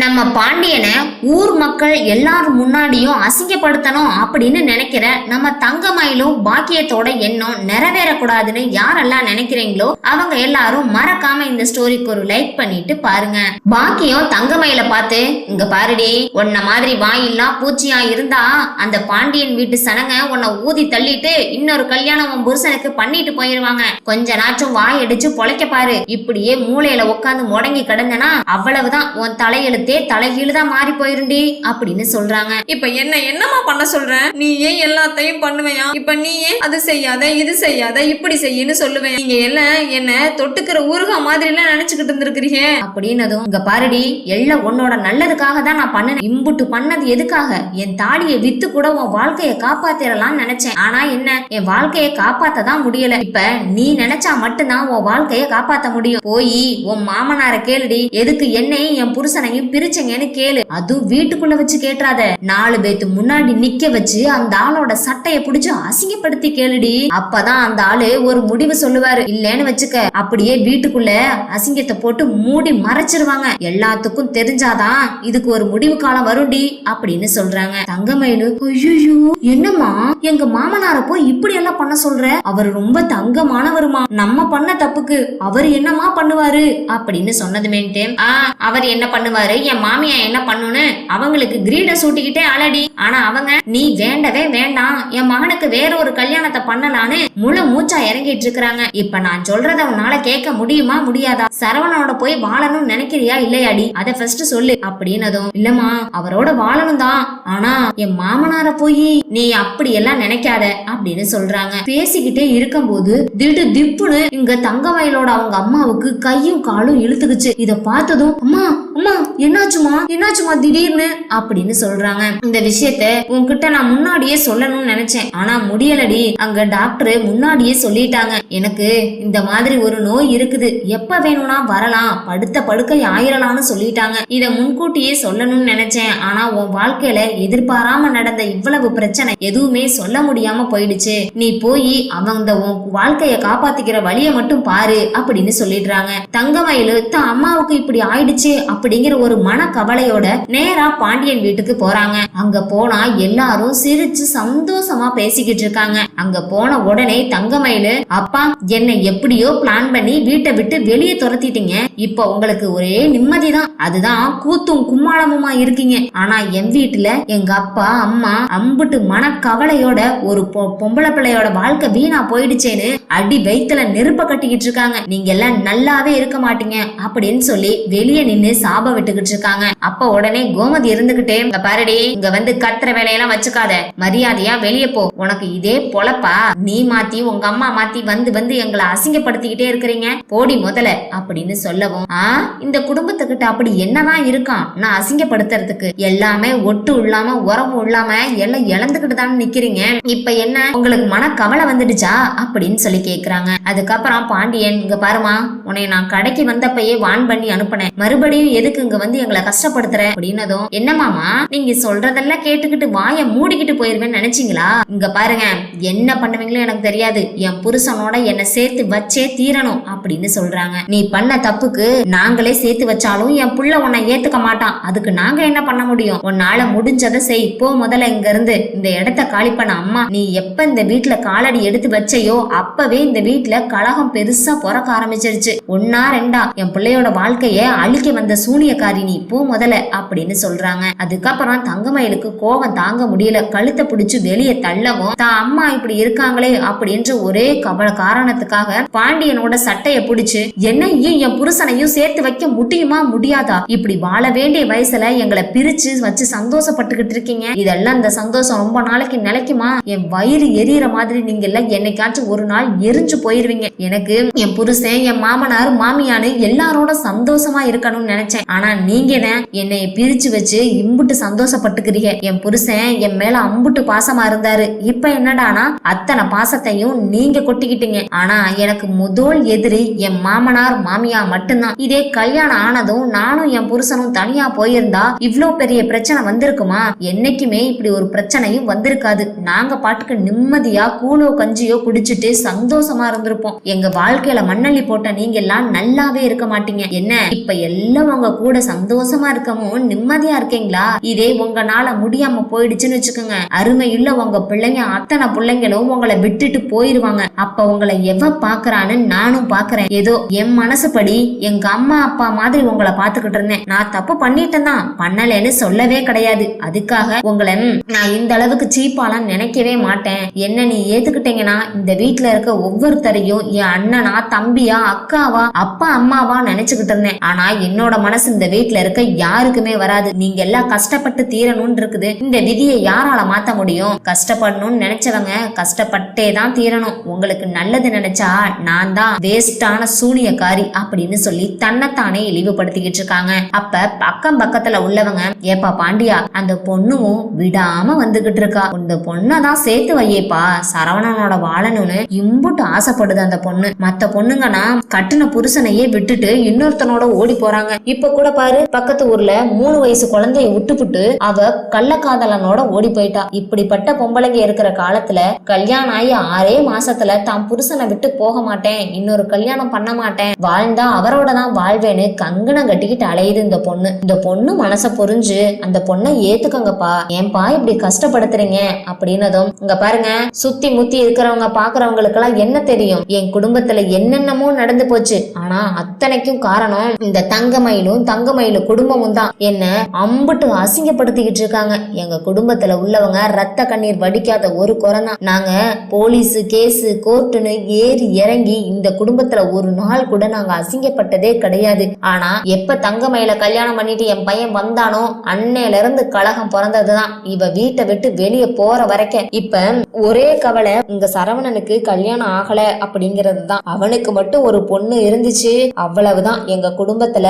நம்ம பாண்டியனை ஊர் மக்கள் எல்லாரும் முன்னாடியும் அசிங்கப்படுத்தணும் அப்படின்னு நினைக்கிற நம்ம தங்கமயிலும் பாக்கியத்தோட எண்ணம் நிறைவேறக்கூடாதுன்னு யாரெல்லாம் நினைக்கிறீங்களோ அவங்க எல்லாரும் மறக்காம இந்த ஸ்டோரிக்கு ஒரு லைக் பண்ணிட்டு பாருங்க. பாக்கியம் தங்கமயில பார்த்து இங்க பாருடி உன்ன மாதிரி வாயில்லாம் பூச்சியா இருந்தா அந்த பாண்டியன் வீட்டு சனங்க உன்னை ஊதி தள்ளிட்டு இன்னொரு கல்யாணம் உன் புருஷனுக்கு பண்ணிட்டு போயிருவாங்க. கொஞ்ச நாச்சும் வாய் அடிச்சு பொழைக்க பாரு. இப்படியே மூளையில உட்காந்து முடங்கி கிடந்தனா அவ்வளவுதான் உன் தலையெழுத்து தலைகீழு தான் மாறி போயிருண்டி அப்படின்னு சொல்றாங்க. இப்ப என்ன என்னமா பண்ண சொல்ற? நீ ஏன் எல்லாத்தையும் பண்ணுவையா? இப்ப நீ ஏன் அது செய்யாத இது செய்யாத இப்படி செய்யுன்னு சொல்லுவேன் நீங்க எல்லாம் என்ன தொட்டுக்கிற ஊருகா மாதிரி எல்லாம் நினைச்சுக்கிட்டு இருந்திருக்கிறீங்க? அப்படின்னதும் இங்க பாருடி எல்லாம் உன்னோட நல்லதுக்காக தான் நான் பண்ணேன் இம்புட்டு பண்ணது எதுக்காக? என் தாலியை வித்து கூட உன் வாழ்க்கைய காப்பாத்திரலாம்னு நினைச்சேன். ஆனா என்ன என் வாழ்க்கைய காப்பாத்த தான் முடியல. இப்ப நீ நினைச்சா மட்டும்தான் உன் வாழ்க்கைய காப்பாத்த முடியும். போய் உன் மாமனார கேளுடி. எதுக்கு என்னையும் என் புருஷனையும் பிரிச்சங்கன்னு கேளு. அதுவும் வீட்டுக்குள்ள வச்சு கேட்டுறாத. நாலு பேத்து முன்னாடி நிக்க வச்சு அந்த ஆளோட சட்டைய புடிச்சு அசிங்கப்படுத்தி கேளுடி. அப்பதான் அந்த ஆளு ஒரு முடிவு சொல்லுவாரு. இல்லன்னு வச்சுக்க. அப்படியே வீட்டுக்குள்ள அசிங்கத்தை போட்டு மூடி மறைச்சிருவாங்க. எல்லாத்துக்கும் தெரிஞ்சாதான் இதுக்கு ஒரு முடிவு காலம் வரும்டி அப்படின்னு சொல்றாங்க. தங்கமயிலு ஐயோ என்னம்மா? எங்க மாமனார போய் இப்படி எல்லாம் பண்ண சொல்ற? அவர் ரொம்ப தங்கமானவருமா? நம்ம பண்ண தப்புக்கு அவர் என்னமா பண்ணுவாரு? அப்படின்னு சொன்னதுமேட்டு ஆ அவர் என்ன பண்ணுவாரு? என் மாமியா என்ன பண்ணுன்னு? அவங்களுக்கு கிரீட சூட்டிக்கிட்டே அலடி ஆனா அவங்க நீ வேண்டவே வேண்டாம். என் மகனுக்கு வேற ஒரு கல்யாணத்தை பண்ணலான்னு முழு மூச்சா இறங்கிட்டு இருக்கிறாங்க இப்ப நான் சொல்றத உன்னால கேட்க முடியுமா முடியாதா? சரவணனோட போய் வாழணும்னு நினைக்கிறியா இல்லையாடி? அத ஃபர்ஸ்ட் சொல்லு அப்படின்னதும் இல்லம்மா அவரோட வாழணும் தான். ஆனா என் மாமனார போய் நீ அப்படி எல்லாம் நினைக்காத அப்படின்னு சொல்றாங்க. பேசிக்கிட்டே இருக்கும்போது திடு திப்புன்னு இங்க தங்கமயிலோட அவங்க அம்மாவுக்கு கையும் காலும் இழுத்துக்குச்சு. இத பார்த்ததும் அம்மா அம்மா என்னாச்சுமா? என்னாச்சுமா திடீர்னு? அப்படின்னு சொல்றாங்க. இந்த விஷயத்த உன்கிட்ட நான் முன்னாடியே சொல்லணும்னு நினைச்சேன். ஆனா முடியலடி. அங்க டாக்டர் முன்னாடியே சொல்லிட்டாங்க. எனக்கு இந்த மாதிரி ஒரு நோய் இருக்குது. எப்ப வேணும்னா வரலாம். படுத்த படுக்கை ஆயிரலாம்னு சொல்லிட்டாங்க. இத முன்கூட்டியே சொல்லணும்னு நினைச்சேன். ஆனா உன் வாழ்க்கையில எதிர்பாராம நடந்த இவ்வளவு பிரச்சனை எதுவுமே சொல்ல முடியாம போயிடுச்சு. நீ போய் அவங்க உன் வாழ்க்கைய காப்பாத்திக்கிற வழிய மட்டும் பாரு அப்படின்னு சொல்லிடுறாங்க. தங்கமயிலு தான் அம்மாவுக்கு இப்படி ஆயிடுச்சு அப்படிங்கிற ஒரு மன கவலையோட நேரா பாண்டியன் வீட்டுக்கு போறாங்க. அங்க போனா எல்லாரும் சிரிச்சு சந்தோஷமா பேசிக்கிட்டு இருக்காங்க. அங்க போன உடனே தங்கமயிலு அப்பா என்னை எப்படியோ பிளான் பண்ணி வீட்டை விட்டு வெளியே துரத்திட்டீங்க. இப்ப உங்களுக்கு ஒரே நிம்மதிதான். அதுதான் கூத்தும் கும்மாளமுமா இருக்கீங்க. ஆனா என் வீட்டுல எங்க அப்பா அம்மா அம்புட்டு மனக்கவலையோட ஒரு பொ- பொம்பளை பிள்ளையோட வாழ்க்கை வீணா போயிடுச்சேன்னு அடி வயித்துல நெருப்ப கட்டிக்கிட்டு இருக்காங்க. நீங்க எல்லாம் நல்லாவே இருக்க மாட்டீங்க அப்படின்னு சொல்லி வெளியே நின்னு சாப விட்டுக்கிட்டு இருக்காங்க அப்ப உடனே கோமதி இருந்துகிட்டே இங்க பாருடி இங்க வந்து கத்துற வேலையெல்லாம் வச்சுக்காத. மரியாதையா வெளியே போ. உனக்கு இதே பொழப்பா? நீ மாத்தி உங்க அம்மா மாத்தி வந்து வந்து எங்களை அசிங்கப்படுத்திக்கிட்டே இருக்கிறீங்க. போடி முதல்ல அப்படின்னு சொல்லவும் ஆ இந்த குடும்பத்துக்கிட்ட அப்படி என்னதான் இருக்கான்? நான் அசிங்கப்படுத்துறதுக்கு எல்லாமே ஒட்டு இல்லாம உரமும் இல்லாம எல்லாம் இழந்துகிட்டு தான் நிக்கிறீங்க. இப்ப என்ன? உங்களுக்கு மன கவலை வந்துடுச்சா? அப்படின்னு சொல்லி கேக்குறாங்க. அதுக்கப்புறம் பாண்டியன் இங்க பாருமா உன்னை நான் கடைக்கு வந்தப்பயே வான் பண்ணி அனுப்புனேன். மறுபடியும் எதுக்கு இங்க வந்து எங்களை கஷ்டப்படுத்துற அப்படின்னதும் என்னமாமா நீங்க சொல்றதெல்லாம் கேட்டுக்கிட்டு வாயை மூடிக்கிட்டு போயிருவேன்னு நினைச்சீங்களா? இங்க பாருங்க என்ன பண்ணுவீங்களோ எனக்கு தெரியாது. என் புருஷனோட என்ன சேர்த்து வச்சே தீரணும் அப்படின்னு சொல்றாங்க. நீ பண்ண தப்புக்கு நாங்களே சேர்த்து வச்சாலும் என் புள்ள உன்னை ஏத்துக்க மாட்டான். அதுக்கு நாங்க என்ன பண்ண முடியும்? உன்னால முடிஞ்சதை செய். போ முதல்ல இங்க இருந்து இந்த இடத்த காலி பண்ண அம்மா நீ எப்ப இந்த வீட்டுல காலடி எடுத்து வச்சையோ அப்பவே இந்த வீட்டுல கலகம் பெருசா பிறக்க ஆரம்பிச்சிருச்சு. ஒன்னா ரெண்டா என் பிள்ளையோட வாழ்க்கைய அழிக்க வந்த சூனியக்காரி நீ போ முதல்ல அப்படின்னு சொல்றாங்க. அதுக்கப்புறம் தங்கமயிலுக்கு கோபம் தாங்க முடியல. கழுத்தை பிடிச்சு வெளியே தள்ளவும் தான் அம்மா இப்படி இருக்காங்களே அப்படின்ற ஒரே கவல காரணத்துக்காக பாண்டியனோட சட்டைய பிடிச்சு என்னையும் என் புருஷனையும் சேர்த்து வைக்க முடியுமா முடியாதா? இப்படி வாழ வேண்டிய வயசுல எங்களை பிரிச்சு வச்சு சந்தோஷப்பட்டுக்கிட்டு இருக்கீங்க. இதெல்லாம் இந்த சந்தோஷம் ரொம்ப நாளைக்கு நிலைக்குமா? என் வயிறு எரியற மாதிரி நீங்க எல்லாம் என்னைக்காச்சும் ஒரு நாள் எரிஞ்சு போயிருவீங்க. எனக்கு என் புருஷன் என் மாமனார் மாமியானு எல்லாரோட சந்தோஷமா இருக்கணும்னு நினைச்சேன். ஆனா நீ நீங்க என்னை பிரிச்சு வச்சு இம்புட்டு சந்தோஷப்பட்டுக்கிறீங்க. என் புருஷன் என் மேல அம்புட்டு பாசமா இருந்தாரு. இப்ப என்னடானா அத்தனை பாசத்தையும் நீங்க கொட்டிக்கிட்டீங்க. ஆனா எனக்கு முதல் எதிரி என் மாமனார் மாமியா மட்டும்தான். இதே கல்யாணம் ஆனதும் நானும் என் புருஷனும் தனியா போயிருந்தா இவ்ளோ பெரிய பிரச்சனை வந்திருக்குமா? என்னைக்குமே இப்படி ஒரு பிரச்சனையும் வந்திருக்காது. நாங்க பாட்டுக்கு நிம்மதியா கூலோ கஞ்சியோ குடிச்சிட்டு சந்தோஷமா இருந்திருப்போம். எங்க வாழ்க்கையில மண்ணள்ளி போட்ட நீங்க எல்லாம் நல்லாவே இருக்க மாட்டீங்க. என்ன இப்ப எல்லாம் உங்க கூட சந்தோஷம் சந்தோஷமா இருக்கவும் நிம்மதியா இருக்கீங்களா? இதே உங்களால முடியாம போயிடுச்சுன்னு வச்சுக்கோங்க. அருமையுள்ள உங்க பிள்ளைங்க அத்தனை பிள்ளைங்களும் உங்களை விட்டுட்டு போயிருவாங்க. அப்ப உங்களை எவ பாக்குறான்னு நானும் பாக்குறேன். ஏதோ என் மனசுபடி எங்க அம்மா அப்பா மாதிரி உங்களை பாத்துக்கிட்டு இருந்தேன். நான் தப்பு பண்ணிட்டேன் தான். பண்ணலைன்னு சொல்லவே கிடையாது. அதுக்காக உங்களை நான் இந்த அளவுக்கு சீப்பாலாம் நினைக்கவே மாட்டேன். என்ன நீ ஏத்துக்கிட்டீங்கன்னா இந்த வீட்டுல இருக்க ஒவ்வொருத்தரையும் என் அண்ணனா தம்பியா அக்காவா அப்பா அம்மாவா நினைச்சுக்கிட்டு இருந்தேன். ஆனா என்னோட மனசு இந்த வீட்டுல இருக்க யாருக்குமே வராது. நீங்க எல்லாம் கஷ்டப்பட்டு தீரணும்னு இருக்குது. இந்த விதியை யாரால மாத்த முடியும்? கஷ்டப்படணும்னு நினைச்சவங்க கஷ்டப்பட்டே தான் தீரணும். உங்களுக்கு நல்லது நினைச்சா நான் தான் வேஸ்டான சூனியக்காரி அப்படின்னு சொல்லி தன்னைத்தானே இழிவுபடுத்திக்கிட்டு இருக்காங்க. அப்ப அக்கம் பக்கத்துல உள்ளவங்க ஏப்பா பாண்டியா அந்த பொண்ணும் விடாம வந்துகிட்டு இருக்கா. இந்த பொண்ணை தான் சேர்த்து வையேப்பா. சரவணனோட வாழணும்னு இம்புட்டு ஆசைப்படுது அந்த பொண்ணு. மத்த பொண்ணுங்கன்னா கட்டுன புருஷனையே விட்டுட்டு இன்னொருத்தனோட ஓடி போறாங்க. இப்ப கூட பாரு பக்கத்து ஊர்ல மூணு வயசு குழந்தைய விட்டுப்புட்டு அவ கள்ளக்காதலனோட ஓடி போயிட்டா. இப்படிப்பட்ட பொம்பளைங்க இருக்கிற காலத்துல கல்யாணம் ஆகி ஆறே மாசத்துல தான் புருஷனை விட்டு போக மாட்டேன். இன்னொரு கல்யாணம் பண்ண மாட்டேன். வாழ்ந்தா அவரோட தான் வாழ்வேன்னு கங்கணம் கட்டிக்கிட்டு அலையுது இந்த பொண்ணு. இந்த பொண்ணு மனச புரிஞ்சு அந்த பொண்ணை ஏத்துக்கங்கப்பா. ஏன்பா இப்படி கஷ்டப்படுத்துறீங்க? அப்படின்னதும் இங்க பாருங்க சுத்தி முத்தி இருக்கிறவங்க பாக்குறவங்களுக்கு எல்லாம் என்ன தெரியும்? என் குடும்பத்துல என்னென்னமோ நடந்து போச்சு. ஆனா அத்தனைக்கும் காரணம் இந்த தங்கமயிலும் தங்கமயிலும் குடும்பமும் தான். என்ன அம்புட்டு அசிங்கப்படுத்திக்கிட்டு இருக்காங்க. எங்க குடும்பத்துல உள்ளவங்க ரத்த கண்ணீர் வடிக்காத ஒரு குறை தான். நாங்க போலீஸ் கேஸ் கோர்ட்டுன்னு ஏறி இறங்கி இந்த குடும்பத்துல ஒரு நாள் கூட நாங்க அசிங்கப்பட்டதே கிடையாது. ஆனா எப்ப தங்கமயில கல்யாணம் பண்ணிட்டு என் பையன் வந்தானோ அன்னையில இருந்து கலகம் பிறந்ததுதான். இவ வீட்டை விட்டு வெளியே போற வரைக்கும். இப்ப ஒரே கவலை இங்க சரவணனுக்கு கல்யாணம் ஆகல அப்படிங்கறது தான் அவனுக்கு மட்டும் ஒரு பொண்ணு இருந்துச்சு. அவ்வளவுதான். எங்க குடும்பத்துல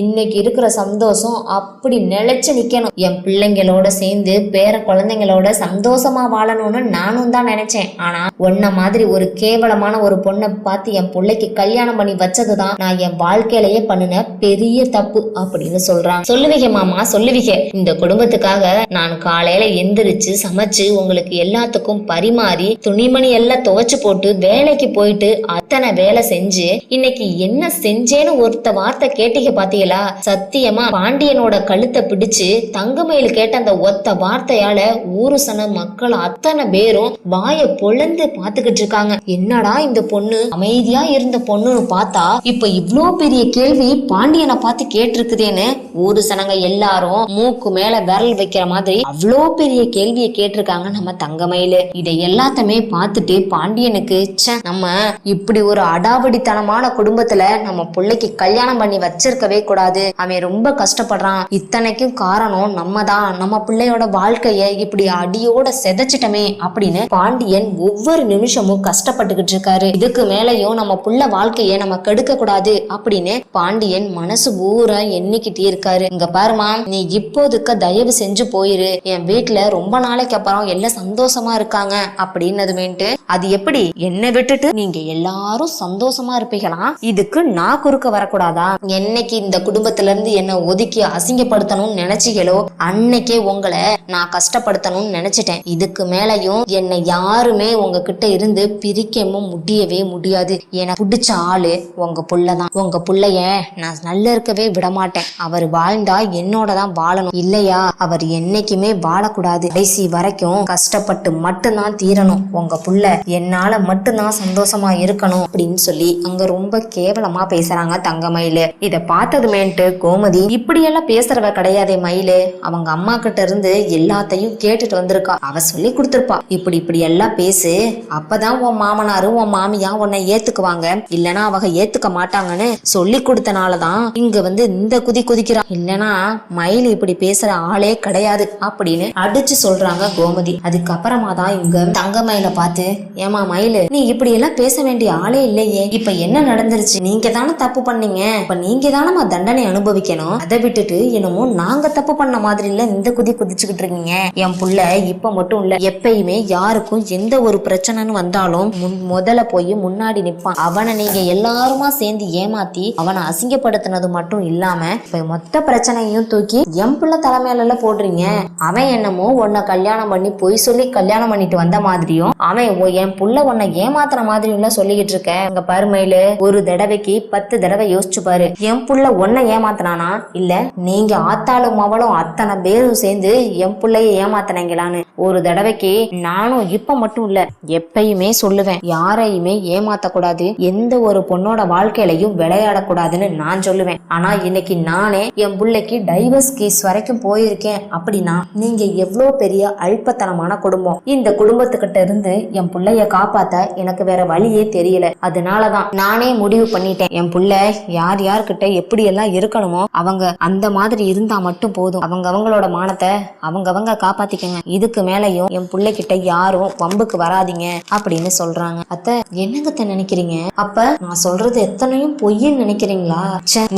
இன்னைக்கு இருக்கிற சந்தோஷம் அப்படி நிலைச்சு நிக்கணும். என் பிள்ளைங்களோட சேர்ந்து பேர குழந்தைங்களோட சந்தோஷமா வாழணும்னு நானும் தான் நினைச்சேன். ஆனா உன்ன மாதிரி ஒரு கேவலமான ஒரு பொண்ணை பார்த்து என் பிள்ளைக்கு கல்யாணம் பண்ணி வச்சதுதான் நான் என் வாழ்க்கையிலேயே பண்ணின பெரிய தப்பு அப்படின்னு சொல்றான் சொல்லுவீங்க மாமா சொல்லுவீங்க. இந்த குடும்பத்துக்காக நான் காலையில எந்திரிச்சு சமைச்சு உங்களுக்கு எல்லாத்துக்கும் பரிமாறி துணிமணி எல்லாம் துவைச்சு போட்டு வேலைக்கு போயிட்டு அத்தனை வேலை செஞ்சு இன்னைக்கு என்ன செஞ்சேன்னு ஒருத்த வார்த்தை கேட்டீங்க பாத்தீங்களா? சத்தியமா பாண்டியனோட கழுத்தை பிடிச்சு தங்கமயில் கேட்ட அந்த ஒத்த வார்த்தையால ஊரு சன மக்கள் அத்தனை பேரும் வாய பொழந்து பாத்துக்கிட்டு இருக்காங்க. என்னடா இந்த பொண்ணு? அமைதியா இருந்த பொண்ணுன்னு பார்த்தா இப்ப இவ்ளோ பெரிய கேள்வி பாண்டியனை பார்த்து கேட்டிருக்குதேன்னு ஊரு சனங்க எல்லாரும் மூக்கு மேல விரல் வைக்கிற மாதிரி அவ்வளோ பெரிய கேள்வியை கேட்டிருக்காங்க நம்ம தங்கமயிலு. இதை எல்லாத்தையுமே பார்த்துட்டு பாண்டியனுக்கு நம்ம இப்படி ஒரு அடாவடித்தனமான குடும்பத்துல நம்ம பிள்ளைக்கு கல்யாணம் பண்ணி வச்சிருக்கவே கூடாது. அவன் ரொம்ப கஷ்டப்படுறான். இத்தனைக்கும் காரணம் நம்ம தான் நம்ம பிள்ளையோட வாழ்க்கைய இப்படி அடியோட செதைச்சிட்டமே அப்படின்னு பாண்டியன் ஒவ்வொரு நிமிஷமும் கஷ்டப்பட்டுக்கிட்டு இருக்காரு. இதுக்கு மேலயும் நம்ம புள்ள வாழ்க்கைய நம்ம கெடுக்க கூடாது அப்படின்னு பாண்டியன் மனசு பூரா எண்ணிக்கிட்டே இருக்காரு. இங்க பாருமா நீ இப்போதுக்கு தயவு செஞ்சு போயிரு. என் வீட்டுல ரொம்ப நாளைக்கு அப்புறம் எல்லாம் சந்தோஷமா இருக்காங்க அப்படின்னதுமேட்டு அது எப்படி? என்னை விட்டுட்டு நீங்க எல்லாரும் சந்தோஷமா இருப்பீங்களா? இதுக்கு நான் குறுக்க வரக்கூடாதா? என்னைக்கு இந்த குடும்பத்துல இருந்து என்ன ஒதுக்கி அசிங்கப்படுத்தணும்னு நினைச்சீங்களோ அன்னைக்கே உங்களை நான் கஷ்டப்படுத்தணும்னு நினைச்சிட்டேன். இதுக்கு மேலையும் என்னை யாருமே உங்ககிட்ட இருந்து பிரிக்கவும் முடியவே முடியாது. என பிடிச்ச ஆளு உங்க புள்ளதான். உங்க புள்ளைய நான் நல்ல இருக்கவே விட மாட்டேன் அவர் வாழ்ந்தா என்னோட தான் வாழணும். இல்லையா? அவர் என்னைக்குமே வாழக்கூடாது. கடைசி வரைக்கும் கஷ்டப்பட்டு மட்டும்தான் தீரணும். உங்க புள்ள என்னால மட்டும்தான் சந்தோஷமா இருக்கணும் அப்படின்னு சொல்லி அங்க ரொம்ப கேவலமா பேசுறாங்க தங்கமயிலு. இதை இத பார்த்ததுமேன்ட்டு கோமதி இப்படியெல்லாம் பேசுறவ கிடையாதே மயிலு. அவங்க அம்மா கிட்ட இருந்து எல்லாத்தையும் கேட்டுட்டு வந்திருக்கா. அவ சொல்லி கொடுத்துருப்பா. இப்படி இப்படி எல்லாம் பேசு. அப்பதான் உன் மாமனாரும் உன் மாமியா உன்னை ஏத்துக்குவாங்க. இல்லனா அவங்க ஏத்துக்க மாட்டாங்கன்னு சொல்லி கொடுத்தனாலதான் இங்க வந்து இந்த குதி குதிக்கிறா. இல்லனா மயில் இப்படி பேசுற ஆளே கிடையாது அப்படின்னு அடிச்சு சொல்றாங்க கோமதி. அதுக்கப்புறமா தான் இங்க தங்க மயில பார்த்து ஏமா மயிலு நீ இப்படி எல்லாம் பேச வேண்டிய ஆளே இல்லையே. இப்ப என்ன நடந்துருச்சு? நீங்க தானே தப்பு பண்ணீங்க. இப்ப நீங்க தானே தண்டனை அனுபவி அனுபவிக்கணும் அதை விட்டுட்டு என்னமோ நாங்க தப்பு பண்ண மாதிரி இல்ல இந்த குதி குதிச்சுக்கிட்டு இருக்கீங்க. என் புள்ள இப்ப மட்டும் இல்ல எப்பயுமே யாருக்கும் எந்த ஒரு பிரச்சனைன்னு வந்தாலும் முன் முதல்ல போய் முன்னாடி நிப்பான். அவனை நீங்க எல்லாருமா சேர்ந்து ஏமாத்தி அவனை அசிங்கப்படுத்தினது மட்டும் இல்லாம இப்ப மொத்த பிரச்சனையும் தூக்கி என் பிள்ளை தலைமையில போடுறீங்க. அவன் என்னமோ உன்னை கல்யாணம் பண்ணி பொய் சொல்லி கல்யாணம் பண்ணிட்டு வந்த மாதிரியும் அவன் என் புள்ள உன்னை ஏமாத்துற மாதிரியும் எல்லாம் சொல்லிக்கிட்டு இருக்க. உங்க பருமையில ஒரு தடவைக்கு பத்து தடவை யோசிச்சு பாரு. என் புள்ள உன்னை ஏமாத்தினானா இல்ல நீங்க ஆத்தாளும் அவளும் அத்தனை பேரும் சேர்ந்து என் பிள்ளைய ஏமாத்தினீங்களான்னு. ஒரு தடவைக்கு நானும் இப்ப மட்டும் இல்ல எப்பயுமே சொல்லுவேன். யாரையுமே ஏமாத்தக்கூடாது. எந்த ஒரு பொண்ணோட வாழ்க்கையிலையும் விளையாடக்கூடாதுன்னு நான் சொல்லுவேன். ஆனா இன்னைக்கு நானே என் பிள்ளைக்கு டைவர்ஸ் கேஸ் வரைக்கும் போயிருக்கேன் அப்படின்னா நீங்க எவ்வளவு பெரிய அல்பத்தனமான குடும்பம். இந்த குடும்பத்துக்கிட்ட இருந்து என் பிள்ளைய காப்பாத்த எனக்கு வேற வழியே தெரியல. அதனாலதான் நானே முடிவு பண்ணிட்டேன். என் பிள்ளை யார் யார்கிட்ட எப்படி எல்லாம் இருக்கணுமோ அவங்க அந்த மாதிரி இருந்தா மட்டும் போதும். அவங்க அவங்களோட மானத்தை அவங்க அவங்க காப்பாத்திக்கங்க. இதுக்கு மேலயும் என் பிள்ளைகிட்ட யாரும் வம்புக்கு வராதீங்க அப்படின்னு சொல்றாங்க. அத்த என்னங்கத்த நினைக்கிறீங்க? அப்ப நான் சொல்றது எத்தனையும் பொய்ன்னு நினைக்கிறீங்களா?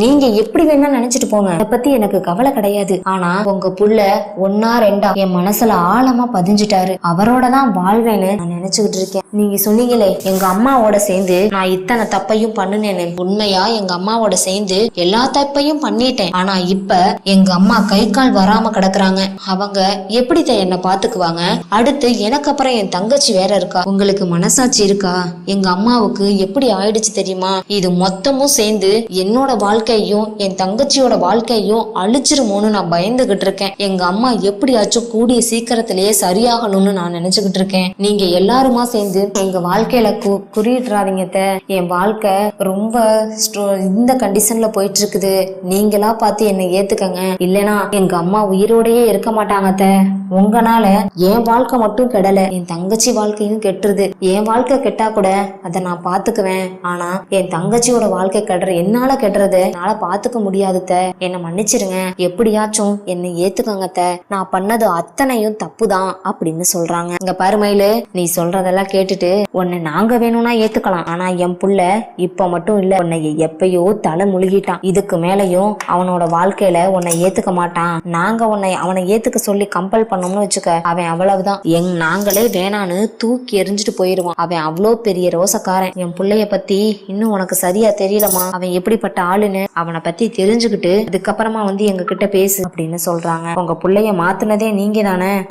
நீங்க எப்படி வேணா நினைச்சிட்டு போங்க. அதை பத்தி எனக்கு கவலை கிடையாது. ஆனா உங்க புள்ள ஒன்னா ரெண்டா என் மனசுல ஆழமா பதிஞ்சிட்டாரு. அவரோட தான் வாழ்வேன்னு நான் நினைச்சுக்கிட்டு இருக்கேன். நீங்க சொன்னீங்களே எங்க அம்மாவோட சேர்ந்து நான் இத்தனை தப்பையும் பண்ணுனேன்னு. உண்மையா எங்க அம்மாவோட சேர்ந்து எல்லா தப்பையும் பண்ணிட்டேன். ஆனா இப்ப எங்க அம்மா கை கால் வராம கிடக்குறாங்க. அவங்க எப்படி தான் என்ன பாத்துக்குவாங்க? அடுத்து எனக்கு அப்புறம் என் தங்கச்சி வேற இருக்கா? உங்களுக்கு மனசாட்சி இருக்கா? எங்க அம்மாவுக்கு எப்படி ஆயிடுச்சு தெரியுமா? இது மொத்தமும் சேர்ந்து என்னோட வாழ்க்கையும் என் தங்கச்சியோட வாழ்க்கையும் அழிச்சிருமோன்னு நான் பயந்துகிட்டு இருக்கேன். எங்க அம்மா எப்படியாச்சும் கூடிய சீக்கிரத்திலேயே சரியாகணும்னு நான் நினைச்சுக்கிட்டு இருக்கேன். நீங்க எல்லாருமா சேர்ந்து எங்க வாழ்க்கையில கு குறியிடுறாதீங்க என் வாழ்க்கை ரொம்ப இந்த கண்டிஷன்ல போயிட்டு இருக்குது. நீங்களா பார்த்து என்னை ஏத்துக்கங்க. இல்லனா எங்க அம்மா உயிரோடயே இருக்க மாட்டாங்க அத்தை. உங்கனால என் வாழ்க்கை மட்டும் கெடல. என் தங்கச்சி வாழ்க்கையும் கெட்டுருது. என் வாழ்க்கை கெட்டா கூட அதை நான் பாத்துக்குவேன் ஆனா என் தங்கச்சியோட வாழ்க்கை கெடுற என்னால கெடுறது என்னால பாத்துக்க முடியாது என்னை மன்னிச்சிருங்க. எப்படியாச்சும் என்னை ஏத்துக்கங்க நான் பண்ணது அத்தனையும் தப்புதான் அப்படின்னு சொல்றாங்க. இங்க பருமையில நீ சொல்றதெல்லாம் கேட்டுட்டு உன்னை நாங்க வேணும்னா ஏத்துக்கலாம். ஆனா என் புள்ள இப்ப மட்டும் இல்ல உன்னை எப்பயோ தலை முழுகிட்டான். இதுக்கு மேலையும் அவனோட வாழ்க்கையில உன்னை ஏத்துக்க மாட்டான். நாங்க உன்னை அவனை ஏத்துக்க சொல்லி கம்பல் பண்ணோம்னு வச்சுக்க அவன் அவ்வளவுதான். எங் நாங்களே வேணான்னு தூக்கி எரிஞ்சுட்டு போயிருவான். அவன் அவ்வளோ பெரிய ரோசக்காரன். என் புள்ளைய பத்தி இன்னும் உனக்கு சரியா தெரியலமா அவன் எப்படிப்பட்ட ஆளுன்னு அவனை பத்தி தெரிஞ்சுக்கிட்டு அதுக்கப்புறமா வந்து எங்க கிட்ட பேசு அப்படின்னு சொல்றாங்க. உங்க புள்ளைய மாத்துனதே நீங்க தானே